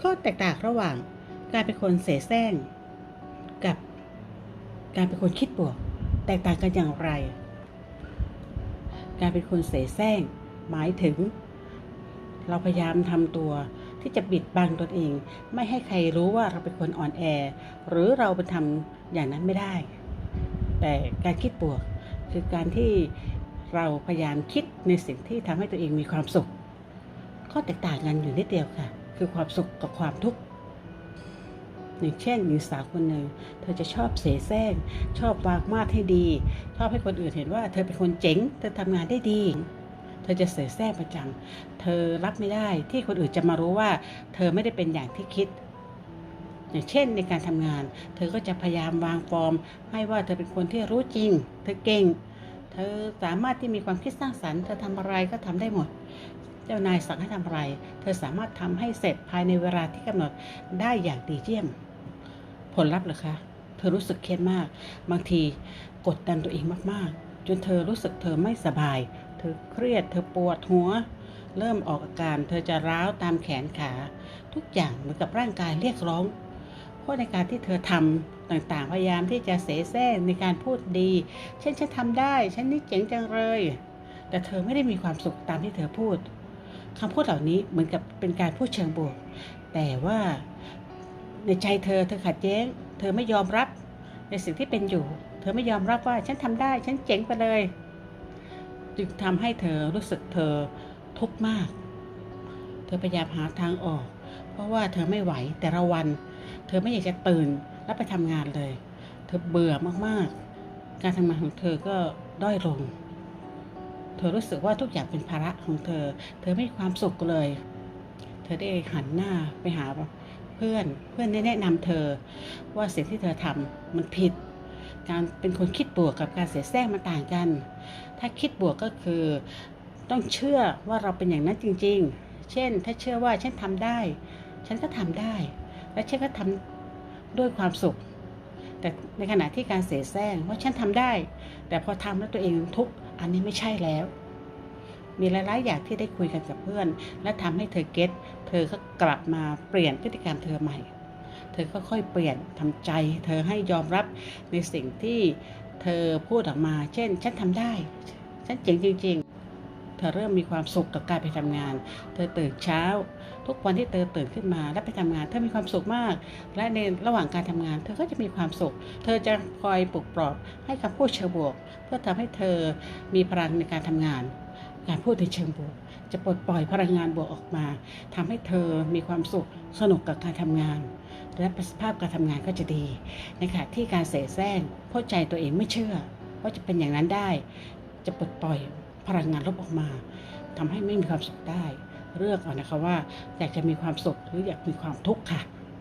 ข้อแตกต่างระหว่างการเป็นคนเสแสร้งกับการเป็นคนคิดบวก แตกต่างกันอย่างไร การเป็นคนเสแสร้งหมายถึง เราพยายามทำตัวที่จะปิดบังตนเอง ไม่ให้ใครรู้ว่าเราเป็นคนอ่อนแอ หรือเราไปทำอย่างนั้นไม่ได้ แต่การคิดบวก คือการที่เราพยายามคิดในสิ่งที่ทำให้ตัวเองมีความสุข ข้อแตกต่างกันอยู่นิดเดียวค่ะ คือความสุขกับความทุกข์อย่างเช่นหญิงสาวคนหนึ่งเธอจะชอบเสแสร้งชอบวางมาดให้ดี ชอบให้คนอื่นเห็นว่า เธอเป็นคนเจ๋งเธอทำงานได้ดี เธอจะเสแสร้งประจำเธอรับไม่ได้ที่คนอื่นจะมารู้ว่า เธอไม่ได้เป็นอย่างที่คิด อย่างเช่นในการทำงาน เธอก็จะพยายามวางฟอร์ม ให้ว่าเธอเป็นคนที่รู้จริง เธอเก่ง เธอสามารถที่มีความคิดสร้างสรรค์เธอทำอะไรก็ทำได้หมด เจ้านายสั่งให้ทำอะไร เธอสามารถทำให้เสร็จภายในเวลาที่กำหนดได้อย่างดีเยี่ยม ผลลัพธ์เหรอคะ เธอรู้สึกเครียดมาก บางทีกดดันตัวเองมากๆ จนเธอรู้สึกเธอไม่สบาย เธอเครียด เธอปวดหัว เริ่มออกอาการ เธอจะร้าวตามแขนขา ทุกอย่างเหมือนกับร่างกายเรียกร้องเพราะในการที่เธอทำต่างๆ พยายามที่จะเสแสร้งในการพูดดีเช่นฉันทำได้ ฉันนี่เจ๋งจังเลย แต่เธอไม่ได้มีความสุขตามที่เธอพูด คำพูดเหล่านี้เหมือนกับเป็นการพูดเชิงบวก แต่ว่าในใจเธอเธอขัดแย้ง เธอไม่ยอมรับในสิ่งที่เป็นอยู่ เธอไม่ยอมรับว่าฉันทำได้ ฉันเจ๋งไปเลย จึงทำให้เธอรู้สึกเธอทุกข์มาก เธอพยายามหาทางออก เพราะว่าเธอไม่ไหวแต่ละวัน เธอไม่อยากจะตื่นแล้วไปทำงานเลย เธอเบื่อมากๆ การทำงานของเธอก็ด้อยลง เธอรู้สึกว่าทุกอย่างเป็นภาระของเธอ เธอไม่มีความสุขเลย เธอได้หันหน้าไปหาเพื่อน เพื่อนได้แนะนำเธอ ว่าสิ่งที่เธอทำมันผิด การเป็นคนคิดบวกกับการเสียแซงมันต่างกัน ถ้าคิดบวกก็คือต้องเชื่อว่าเราเป็นอย่างนั้นจริง ๆ เช่น ถ้าเชื่อว่าฉันทำได้ ฉันก็ทำได้ และฉันก็ทำด้วยความสุข แต่ในขณะที่การเสแสร้งว่าฉันทำได้ แต่พอทำแล้วตัวเองทุกข์อันนี้ไม่ใช่แล้ว มีหลายๆอย่างที่ได้คุยกันกับเพื่อน และทำให้เธอเก็ตเธอก็กลับมาเปลี่ยนพฤติกรรมเธอใหม่ เธอก็ค่อยเปลี่ยนทำใจ เธอให้ยอมรับในสิ่งที่เธอพูดออกมา เช่น ฉันทำได้ ฉันเจ๋งจริง ๆ เธอเริ่มมีความสุขกับการไปทำงาน เธอตื่นเช้า ทุกวันที่เธอตื่นขึ้นมาและไปทำงานเธอมีความสุขมาก และในระหว่างการทำงาน เธอก็จะมีความสุข เธอจะคอยปลุกปลอบให้คำพูดเชิงบวก เพื่อทำให้เธอมีพลังในการทำงาน การพูดในเชิงบวก จะปลดปล่อยพลังงานบวกออกมาทำให้เธอมีความสุขสนุกกับการทำงานและประสิทธิภาพการทำงานก็จะดีในขณะที่การเสแสร้งเพราใจตัวเองไม่เชื่อว่าจะเป็นอย่างนั้นได้ จะปลดปล่อยพลังงานลบออกมาทำให้ไม่มีความสุขได้ เลือกเอานะคะว่าอยากจะมีความสุขหรืออยากมีความทุกข์ค่ะ